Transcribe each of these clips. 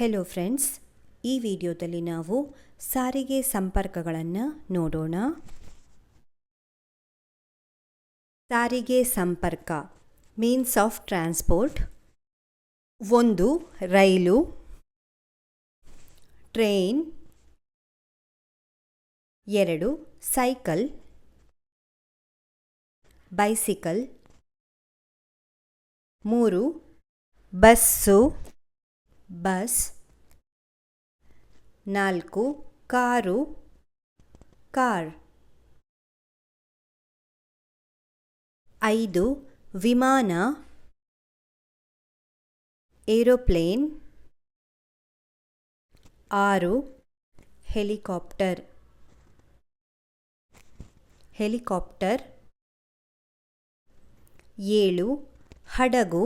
Hello friends ಈ ವಿಡಿಯೋದಲ್ಲಿ ನಾವು ಸಾರಿಗೆ ಸಂಪರ್ಕಗಳನ್ನು ನೋಡೋಣ. ಸಾರಿಗೆ ಸಂಪರ್ಕ ಮೀನ್ಸ್ ಆಫ್ ಟ್ರಾನ್ಸ್ಪೋರ್ಟ್ ಒಂದು, ರೈಲು. ಟ್ರೈನ್ ಎರಡು ಸೈಕಲ್ ಬೈಸಿಕಲ್ ಮೂರು ಬಸ್ಸು ಬಸ್. ನಾಲ್ಕು ಕಾರು. ಕಾರ್. ಐದು ವಿಮಾನ. ಏರೋಪ್ಲೇನ್. ಆರು ಹೆಲಿಕಾಪ್ಟರ್. ಹೆಲಿಕಾಪ್ಟರ್. ಏಳು ಹಡಗು.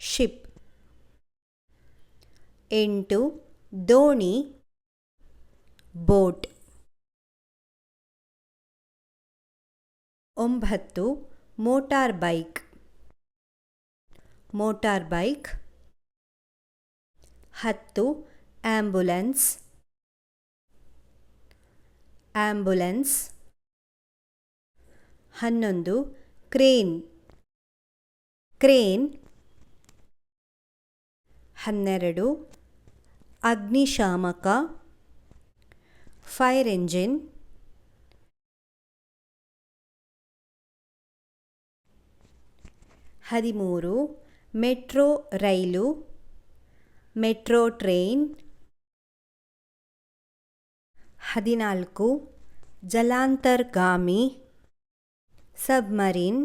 ಶಿಪ್. ಎಂಟು, ದೋಣಿ, ಬೋಟ್. ಒಂಬತ್ತು, ಮೋಟಾರ್ ಬೈಕ್. Motor bike. ಹತ್ತು ಆ್ಯಂಬುಲೆನ್ಸ್ ಆ್ಯಂಬುಲೆನ್ಸ್ ಹನ್ನೊಂದು, ಕ್ರೇನ್. ಕ್ರೇನ್. ಹನ್ನೆರಡು ಅಗ್ನಿಶಾಮಕ ಫೈರ್ ಎಂಜಿನ್ ಹದಿಮೂರು ಮೆಟ್ರೋ ರೈಲು ಮೆಟ್ರೋ ಟ್ರೈನ್ ಹದಿನಾಲ್ಕು ಜಲಾಂತರ್ಗಾಮಿ ಸಬ್ಮರೀನ್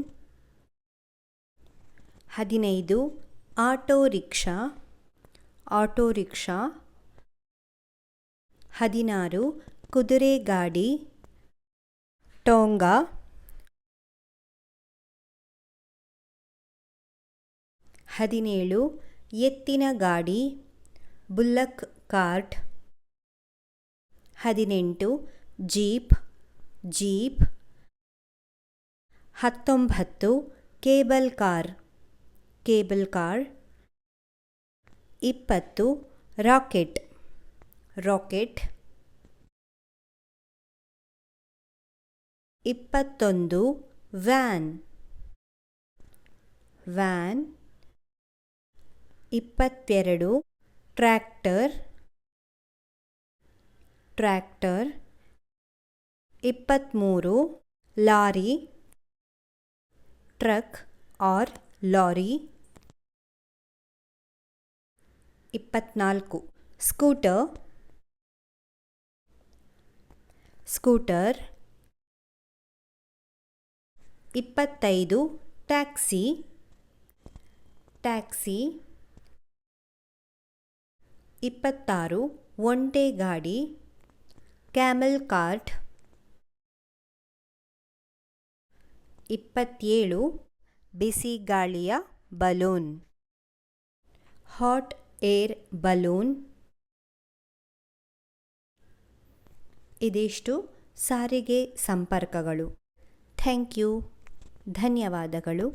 ಹದಿನೈದು ಆಟೋ ರಿಕ್ಷಾ ಆಟೋ ರಿಕ್ಷಾ ಹದಿನಾರು, ಕುದುರೆ ಗಾಡಿ, ಟೋಂಗಾ, ಹದಿನೇಳು, ಎತ್ತಿನ ಗಾಡಿ, ಬುಲ್ಲಕ್ ಕಾರ್ಟ್, ಹದಿನೆಂಟು, ಜೀಪ್ ಜೀಪ್, ಹತ್ತೊಂಬತ್ತು, ಕೇಬಲ್ ಕಾರ್ ಕೇಬಲ್ ಕಾರ್, ಇಪ್ಪತ್ತು, ರಾಕೆಟ್ ರಾಕೆಟ್ ಇಪ್ಪತ್ತೊಂದು ವ್ಯಾನ್ ವ್ಯಾನ್ ಇಪ್ಪತ್ತೆರಡು ಟ್ರ್ಯಾಕ್ಟರ್ ಟ್ರ್ಯಾಕ್ಟರ್ ಇಪ್ಪತ್ತ್ಮೂರು ಲಾರಿ ಟ್ರಕ್ ಆರ್ ಲಾರಿ ಇಪ್ಪತ್ನಾಲ್ಕು ಸ್ಕೂಟರ್ ಸ್ಕೂಟರ್ ಇಪ್ಪತ್ತೈದು, ಟ್ಯಾಕ್ಸಿ ಟ್ಯಾಕ್ಸಿ, ಇಪ್ಪತ್ತಾರು, ಒಂಟೆ ಗಾಡಿ, ಕ್ಯಾಮಲ್ ಕಾರ್ಟ್ ಇಪ್ಪತ್ತೇಳು ಬಿಸಿ ಗಾಳಿಯ ಬಲೂನ್, ಹಾಟ್ ಏರ್ ಬಲೂನ್. ಇದಿಷ್ಟು ಸಾರಿಗೆ ಸಂಪರ್ಕಗಳು. Thank you. ಧನ್ಯವಾದಗಳು.